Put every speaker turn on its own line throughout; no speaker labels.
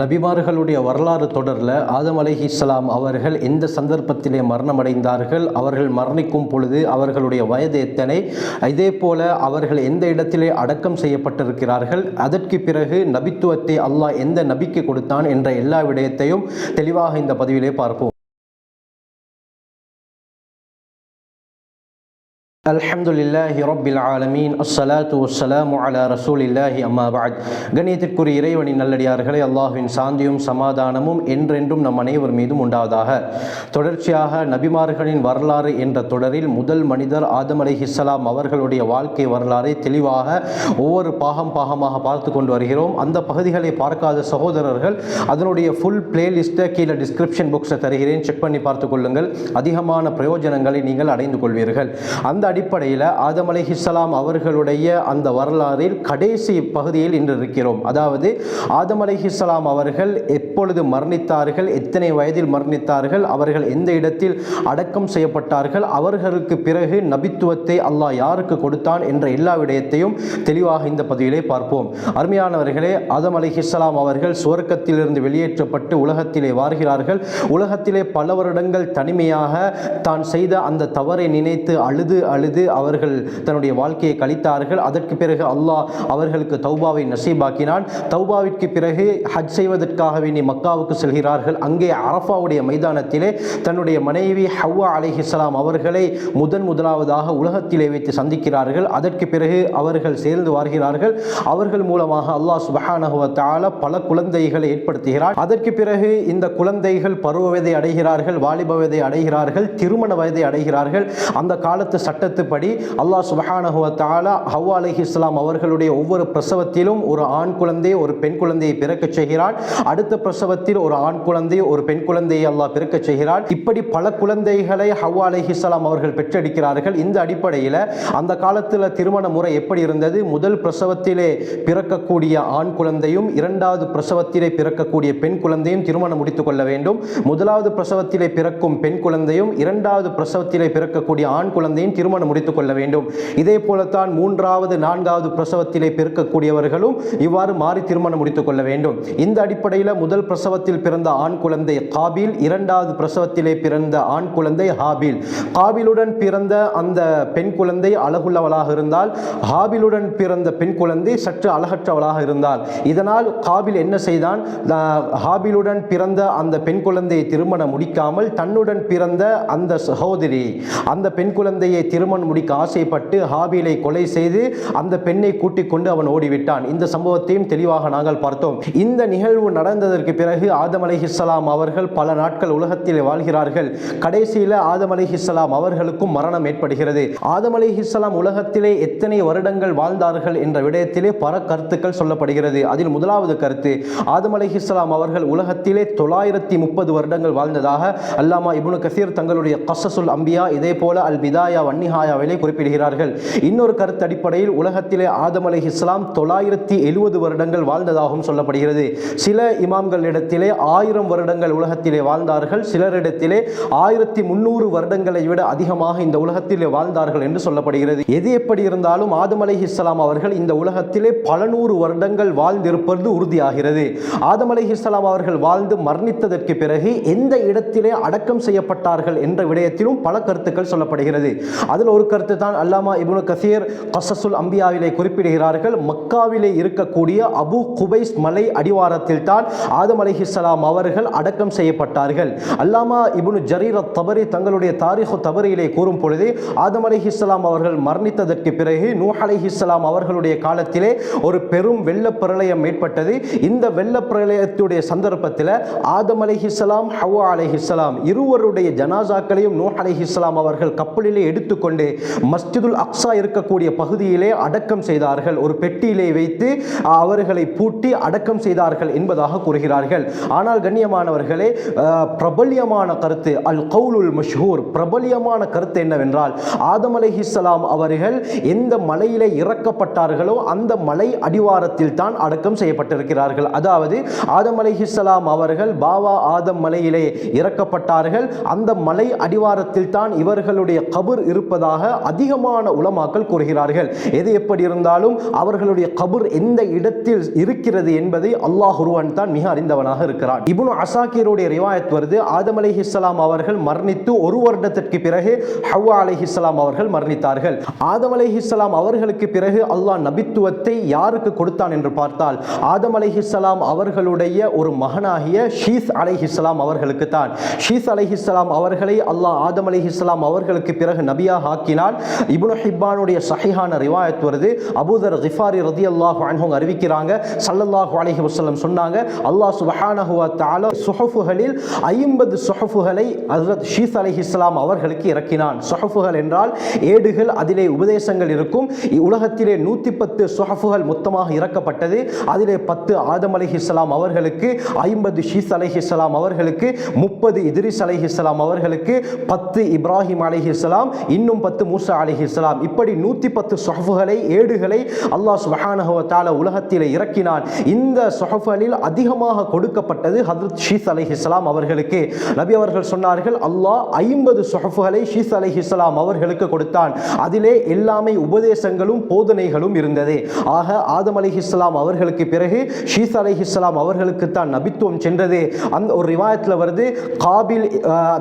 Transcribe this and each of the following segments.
நபிமார்களுடைய வரலாறு தொடரில் ஆதம் அலைஹிஸ்ஸலாம் அவர்கள் எந்த சந்தர்ப்பத்திலே மரணமடைந்தார்கள் அவர்கள் மரணிக்கும் பொழுது அவர்களுடைய வயது எத்தனை இதே போல அவர்கள் எந்த இடத்திலே அடக்கம் செய்யப்பட்டிருக்கிறார்கள் அதற்கு பிறகு நபித்துவத்தை அல்லாஹ் எந்த நபிக்கு கொடுத்தான் என்ற எல்லா விடயத்தையும் தெளிவாக இந்த பதிவிலே பார்ப்போம். அல்ஹம்துலில்லாஹி ரப்பில் ஆலமீன். அஸ்ஸலாத்து வஸ்ஸலாமு அலா ரசூலில்லாஹி அம்மா பஅத் கண்ணியத்திற்குரிய இறைவனின் நல்லடியார்களே அல்லாஹ்வின் சாந்தியும் சமாதானமும் என்றென்றும் நம் அனைவர் மீதும் உண்டாவதாக. தொடர்ச்சியாக நபிமார்களின் வரலாறு என்ற தொடரில் முதல் மனிதர் ஆதம் அலைஹிஸ்ஸலாம் அவர்களுடைய வாழ்க்கை வரலாறை தெளிவாக ஒவ்வொரு பாகம் பாகமாக பார்த்து கொண்டு வருகிறோம். அந்த பகுதிகளை பார்க்காத சகோதரர்கள் அதனுடைய ஃபுல் பிளேலிஸ்ட்டை கீழே டிஸ்கிரிப்ஷன் புக்ஸை தருகிறேன். செக் பண்ணி பார்த்து கொள்ளுங்கள். அதிகமான பிரயோஜனங்களை நீங்கள் அடைந்து கொள்வீர்கள். அந்த அடிப்படையில் ஆதம் அலைஹிஸ்ஸலாம் அவர்களுடைய அந்த வரலாறில் கடைசி பகுதியில் இன்று இருக்கிறோம். அதாவது ஆதம் அலைஹிஸ்ஸலாம் அவர்கள் எப்பொழுது மரணித்தார்கள் எத்தனை வயதில் மரணித்தார்கள் அவர்கள் எந்த இடத்தில் அடக்கம் செய்யப்பட்டார்கள் அவர்களுக்கு பிறகு நபித்துவத்தை அல்லாஹ் யாருக்கு கொடுத்தான் என்ற எல்லா விடயத்தையும் தெளிவாக இந்த பதிவிலே பார்ப்போம். அருமையானவர்களே ஆதம் அலைஹிஸ்ஸலாம் அவர்கள் சுவர்க்கத்திலிருந்து வெளியேற்றப்பட்டு உலகத்திலே வாழ்கிறார்கள். உலகத்திலே பல வருடங்கள் தனிமையாக தான் செய்த அந்த தவறை நினைத்து அழுது அழு அழுது அவர்கள் தன்னுடைய வாழ்க்கையை கழித்தார்கள். அதற்கு பிறகு அல்லாஹ் அவர்களுக்கு தௌபாவை நசீபாக்கினான். தௌபாவிற்கு பிறகு ஹஜ் செய்வதற்காக வேண்டி மக்காவுக்கு செல்கிறார்கள். அங்கே அரஃபாவுடைய மைதானத்திலே தன்னுடைய மனைவி ஹவ்வா அலிஹிஸ்லாம் அவர்களை முதன் முதலாவதாக உலகத்திலே வைத்து சந்திக்கிறார்கள். அதற்கு பிறகு அவர்கள் சேர்ந்து வருகிறார்கள் அவர்கள் மூலமாக அல்லாஹ் சுபஹானஹு பல குழந்தைகளை ஏற்படுத்துகிறார் அதற்கு பிறகு இந்த குழந்தைகள் பருவ வயதை அடைகிறார்கள் வாலிப வயதை அடைகிறார்கள் திருமண வயதை அடைகிறார்கள். அந்த காலத்து சட்டத்துப்படி அல்லாஹ் சுபஹானஹுவத்தாலா வ அலஹி இஸ்லாம் அவர்களுடைய ஒவ்வொரு பிரசவத்திலும் ஒரு ஆண் குழந்தை ஒரு பெண் குழந்தையை பிறக்கச் செய்கிறான் அடுத்த பிரசவத்தில் ஒரு ஆண் குழந்தை ஒரு பெண் குழந்தையை அல்லாஹ் பிறக்கச் செய்கிறான் இப்படி பல குழந்தைகளை ஹவ்வா இஸ்லாம் அவர்கள் பெற்றெடுக்கிறார்கள். இந்த அடிப்படையில் அந்த காலத்தில் திருமண முறை எப்படி இருந்தது? முதல் பிரசவத்திலே பிறக்கக்கூடிய ஆண் குழந்தையும் இரண்டாவது பிரசவத்திலே பிறக்கக்கூடிய பெண் குழந்தையும் திருமணம் முடித்துக் கொள்ள வேண்டும். முதலாவது பிரசவத்திலே பிறக்கும் பெண் குழந்தையும் இரண்டாவது பிரசவத்திலே பிறக்கக்கூடிய ஆண் குழந்தையும் திருமணம் முடித்துக் கொள்ள வேண்டும். இதே போலத்தான் மூன்றாவது நான்காவது பிரசவத்திலே பிறக்கக்கூடியவர்களும் இவ்வாறு மாறி திருமணம் முடித்துக் கொள்ள வேண்டும். இந்த அடிப்படையில் முதல் பிரசவத்தில் பிறந்த ஆண் குழந்தை காபில் இரண்டாவது பிரசவத்திலே பிறந்த ஆண் குழந்தை ஹாபில். காபிலுடன் பிறந்த அந்த பெண் குழந்தை அழகுள்ளவளாக இருந்தால் ஹாபிலுடன் பிறந்த பெண் குழந்தை சற்று அழகற்றவளாக இருந்தால். இதனால் காபில் என்ன செய்தான்? ஹாபிலுடன் பிறந்த அந்த பெண் குழந்தையை திருமணம் முடிக்காமல் தன்னுடன் பிறந்த அந்த சகோதரி அந்த பெண் குழந்தையை திருமணம் முடிக்க ஆசைப்பட்டு ஹாபிலை கொலை செய்து அந்த பெண்ணை கூட்டிக் கொண்டு அவன் ஓடிவிட்டான். இந்த சம்பவத்தையும் தெளிவாக நாங்கள் பார்த்தோம். இந்த நிகழ்வு நடந்ததற்கு பிறகு ஆதம் அலை இஸ்லாம் அவர்கள் பல நாட்கள் உலகத்தில் வாழ்கிறார்கள். கடைசியில் ஆதம் அலை இஸ்லாம் அவர்களுக்கும் மரணம் ஏற்படுகிறது. ஆதம் அலை இஸ்லாம் உலகத்திலே எத்தனை வருடங்கள் வாழ்ந்தார்கள் என்ற விடயத்திலே பல கருத்துக்கள் சொல்லப்படுகிறது. அதில் முதலாவது கருத்து ஆதம் அலை இஸ்லாம் அவர்கள் உலகத்திலே தொள்ளாயிரத்தி முப்பது வருடங்கள் வாழ்ந்ததாக அல்லாமா இபுனு கசீர் தங்களுடைய கசசுல் அம்பியா இதே போல அல் பிதாயா வன்னிஹாயாவிலே குறிப்பிடுகிறார்கள். இன்னொரு கருத்து அடிப்படையில் உலகத்திலே ஆதம் அலை இஸ்லாம் தொள்ளாயிரத்தி எழுபது வருடங்கள் வாழ்ந்ததாகவும் சொல்லப்படுகிறது. சில இமாம்களிடத்திலே ஆயிரம் வருடங்கள் உலகத்திலே வாழ்ந்தார்கள். சிலரிடத்திலே ஆயிரத்தி முன்னூறு வருடங்களை விட அதிகமாக இந்த உலகத்திலே வாழ்ந்தார்கள் என்று சொல்லப்படுகிறது. எது எப்படி இருந்தாலும் ஆதம் அலை இஸ்லாம் அவர்கள் இந்த உலகத்திலே பல நூறு வருடங்கள் வாழ்ந்திருப்பது உறுதியாகிறது. ஆதம் அலை இஸ்லாம் அவர்கள் வாழ்ந்து மரணித்ததற்கு பிறகு எந்த இடத்திலே அடக்கம் செய்யப்பட்டார்கள் என்ற விடயத்திலும் பல கருத்துக்கள் சொல்லப்படுகிறது. அதில் ஒரு கருத்து தான் அல்லாமா இபுனு கசீர் கசசுல் அம்பியாவிலே குறிப்பிடுகிறார்கள். மக்காவிலே இருக்கக்கூடிய அபு குபைஸ் மலை அடிவாரத்தில் தான் ஆதம் அலிஹிஸ்லாம் அவர்கள் அடக்கம் செய்யப்பட்டார்கள். அல்லாமா இபுனு ஜரீர் தபரி தங்களுடைய தாரிஹு தபரியிலே கூறும் பொழுது ஆதம் அலிஹிஸ்லாம் அவர்கள் மரணித்ததற்கு பிறகு நூஹ் அலிஹிஸ்லாம் அவர்களுடைய காலத்திலே ஒரு பெரும் வெள்ள பிரளயம் ஏற்பட்டது. இந்த வெள்ள பிரளயத்துடைய சந்தர்ப்பத்தில் ஆதம் அலிஹிஸ்லாம் ஹவா அலிஹிஸ்லாம் இருவருடைய ஜனாசாக்களையும் நூஹ் அலிஹிஸ்லாம் அவர்கள் கப்பலிலே எடுத்துக்கொண்டு மஸ்ஜிதுல் அக்ஸா இருக்கக்கூடிய பகுதியிலே அடக்கம் செய்தார்கள். ஒரு பெட்டியிலே வைத்து அவர்களை பூட்டி அடக்கம் செய்தார்கள் என்பதாக கூறுகிறார்கள். ஆனால் கண்ணியமானவர்களே பிரபல்யமான கருத்து அல் கவுலுல் மஷ்ஹூர். பிரபல்யமான கருத்து என்னவென்றால் ஆதம் அலைஹிஸ்ஸலாம் அவர்கள் எந்த மலையிலே இறக்கப்பட்டார்களோ அந்த மலை அடிவாரத்தில் தான் அடக்கம் செய்யப்பட்டிருக்கிறார்கள். அதாவது ஆதம் அலைஹிஸ்ஸலாம் அவர்கள் பாவா ஆதம் மலையிலே இறக்கப்பட்டார்கள். அந்த மலை அடிவாரத்தில் தான் இவர்களுடைய கபர் இருப்பதாக என்பதாக அதிகமான உலமாக்கள் கூறுகிறார்கள். எது எப்படி இருந்தாலும் அவர்களுடைய கபர் எந்த இடத்தில் இருக்கிறது என்பதை அல்லாஹ் ஒருவன் தான் மிக அறிந்தவனாக இருக்கிறான். இப்னு அசாக்கியருடைய ரிவாயத் வருது. ஆதம் அலைஹிஸ்ஸலாம் அவர்கள் மரணித்து ஒரு வருடத்திற்கு பிறகு ஹவ்வா இஸ்லாம் அவர்கள் மரணித்தார்கள். ஆதம் அலைஹிஸ்ஸலாம் அவர்களுக்கு பிறகு அல்லாஹ் நபித்துவத்தை யாருக்கு கொடுத்தான் என்று பார்த்தால் ஆதம் அலைஹிஸ்ஸலாம் அவர்களுடைய ஒரு மகனாகிய ஷீஸ் அலைஹிஸ்ஸலாம் அவர்களுக்கு தான் ஷீஸ் அலைஹிஸ்ஸலாம் அவர்களை அல்லாஹ் ஆதம் அலைஹிஸ்ஸலாம் அவர்களுக்கு பிறகு நபியாக ஆக்கினான் இப்னு ஹிப்பானுடைய சஹிஹான ரிவாயத் வருது. அபூதர் கிஃபாரி ரதியல்லாஹு அன்ஹு அறிவிக்கிறாங்க. ஸல்லல்லாஹு அலஹி வசல்லம் சொன்னாங்க அல்லாஹ் சுபஹானஹுவா வ சுஹஃபுகளில் 50 சுஹஃபுகளை ஹசரத் ஷீஸ் அலைஹிஸ்ஸலாம் அவர்களுக்கு இறக்கினான். சுஹஃபுகள் என்றால் ஏடுகள் அதிலே உபதேசங்கள் இருக்கும். உலகத்திலே நூற்றி பத்து சுஹஃபுகள் மொத்தமாக இறக்கப்பட்டது. அதிலே பத்து ஆதம் அலைஹிஸ்ஸலாம் அவர்களுக்கு ஐம்பது ஷீஸ் அலைஹிஸ்ஸலாம் அவர்களுக்கு முப்பது இத்ரிஸ் அலைஹிஸ்ஸலாம் அவர்களுக்கு பத்து இப்ராஹிம் அலைஹிஸ்ஸலாம் இன்னும் பத்து மூசா அலைஹிஸ்ஸலாம் இப்படி நூற்றி பத்து சொஹஃபுகளை ஏடுகளை அல்லாஹ் சுப்ஹானஹு உலகத்தில் இறக்கினான். இந்த சொஹஃபலில் அதிகமாக கொடுக்கப்பட்டது ஹதரத் ஷீஸ் அலைஹிஸ்ஸலாம் அவர்களுக்கு. நபி அவர்கள் சொன்னார்கள் அல்லாஹ் ஐம்பது சொஹஃபுகளை ஷீஸ் அலைஹிஸ்ஸலாம் அவர்களுக்கு கொடுத்தான். அதிலே எல்லாமே உபதேசங்களும் போதனைகளும் இருந்தது. ஆக ஆதம் அலைஹிஸ்ஸலாம் அவர்களுக்கு பிறகு ஷீஸ் அலைஹிஸ்ஸலாம் அவர்களுக்கு தான் நபித்துவம் சென்றது. அந்த ஒரு ரிவாயத்தில் வருது காபில்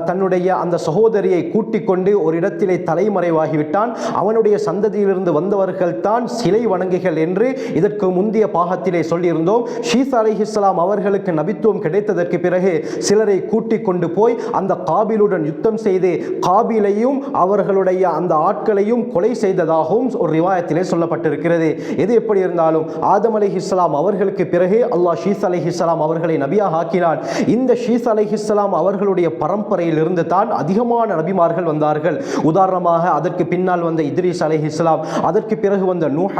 தன்னுடைய அந்த சகோதரியை கூட்டிக் கொண்டு ஒரு இடத்திலே தலைமறைவாகிவிட்டான் அவனுடைய சந்ததியிலிருந்து வந்தவர்கள் தான் சிலை வணங்குகள் என்று இதற்கு முந்தைய பாகத்திலே சொல்லியிருந்தோம். ஷீசா அலி இஸ்லாம் அவர்களுக்கு நபித்துவம் கிடைத்ததற்கு பிறகு சிலரை கூட்டிக் கொண்டு போய் அந்த காபிலுடன் யுத்தம் செய்து காபிலையும் அவர்களுடைய அந்த ஆட்களையும் கொலை செய்ததாகவும் ஒரு ரிவாயத்திலே சொல்லப்பட்டிருக்கிறது. எது எப்படி இருந்தாலும் ஆதம் அலி இஸ்லாம் அவர்களுக்கு பிறகு அல்லாஹ் ஷீஸ் அலி இஸ்லாம் அவர்களை நபியாக ஆக்கினான். இந்த ஷீஸ் அலி இஸ்லாம் அவர்களுடைய பரம்பரையில் இருந்து தான் அதிகமான நபிமார்கள் வந்தார்கள். உதாரணமாக அதற்கு பின்னால் வந்த இத்ரீஸ் இஸ்லாம் அதற்கு பிறகு வந்த நூஹ்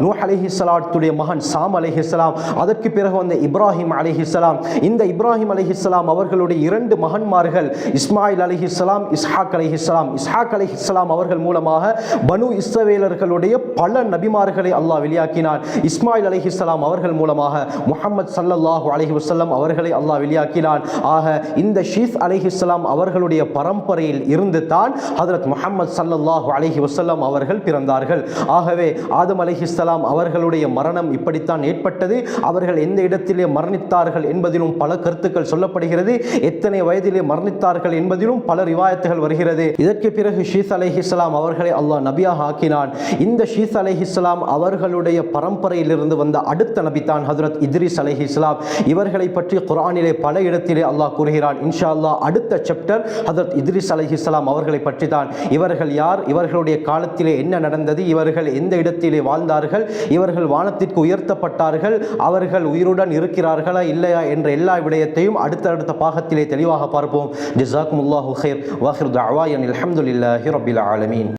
நூ நூஹ் அலைஹிஸ்ஸலாத்துடைய மகன் சாம் அலைஹிஸ்ஸலாம் அதற்கு பிறகு வந்த இப்ராஹிம் அலைஹிஸ்ஸலாம் இந்த இப்ராஹிம் அலைஹிஸ்ஸலாம் அவர்களுடைய இரண்டு மகன்மார்கள் இஸ்மாயில் அலைஹிஸ்ஸலாம் இஸ்ஹாக் அலைஹிஸ்ஸலாம் இஸ்ஹாக் அலைஹிஸ்ஸலாம் அவர்கள் மூலமாக பனு இஸ்ரவேலர்களுடைய பல நபிமார்களை அல்லாஹ் வெளியாக்கினார். இஸ்மாயில் அலைஹிஸ்ஸலாம் அவர்கள் மூலமாக முகமது ஸல்லல்லாஹு அலைஹி வசல்லம் அவர்களை அல்லாஹ் வெளியாக்கினான் ஆக இந்த ஷீஸ் இஸ்லாம் அவர்களுடைய பரம்பரையில் இருந்து தான் ஹதரத் முஹம்மது சல்லல்லாஹு அலஹி வசல்லாம் அவர்கள் பிறந்தார்கள். ஆகவே ஆதம் அலைஹிஸ்ஸலாம் அவர்களுடைய மரணம் இப்படித்தான் ஏற்பட்டது. அவர்கள் எந்த இடத்திலே மரணித்தார்கள் என்பதிலும் பல கருத்துக்கள் சொல்லப்படுகிறது. எத்தனை வயதிலே மரணித்தார்கள் என்பதிலும் பல ரிவாயத்துகள் வருகிறது. இதற்கு பிறகு ஷீஸ் அலைஹிஸ்ஸலாம் அவர்களை அல்லாஹ் நபியாக ஆக்கினான். இந்த ஷீஸ் அலைஹிஸ்ஸலாம் அவர்களுடைய பரம்பரையிலிருந்து வந்த அடுத்த நபித்தான் ஹசரத் ஹஜரத் இத்ரிஸ் அலைஹிஸ்ஸலாம் இவர்களை பற்றி குரானிலே பல இடத்திலே அல்லாஹ் கூறுகிறான். இன்ஷா அல்லாஹ் அடுத்த சாப்டர் ஹசரத் இத்ரிஸ் அலைஹிஸ்ஸலாம் அவர்களை பற்றி தான் இவர்கள் யார்? இவர்களுடைய காலத்திலே என்ன நடந்தது? இவர்கள் எந்த இடத்திலே வாழ்ந்தார்கள்? இவர்கள் வானத்திற்கு உயர்த்தப்பட்டார்கள்? அவர்கள் உயிருடன் இருக்கிறார்களா? இல்லையா? என்ற எல்லா விடயத்தையும் அடுத்தடுத்த பாகத்திலே தெளிவாக பார்ப்போம். ஜிசாக் அல்லாஹு ஹைர் வாஹிர் தாவா அலமதுல்லாஹி ரபில் ஆலமீன்.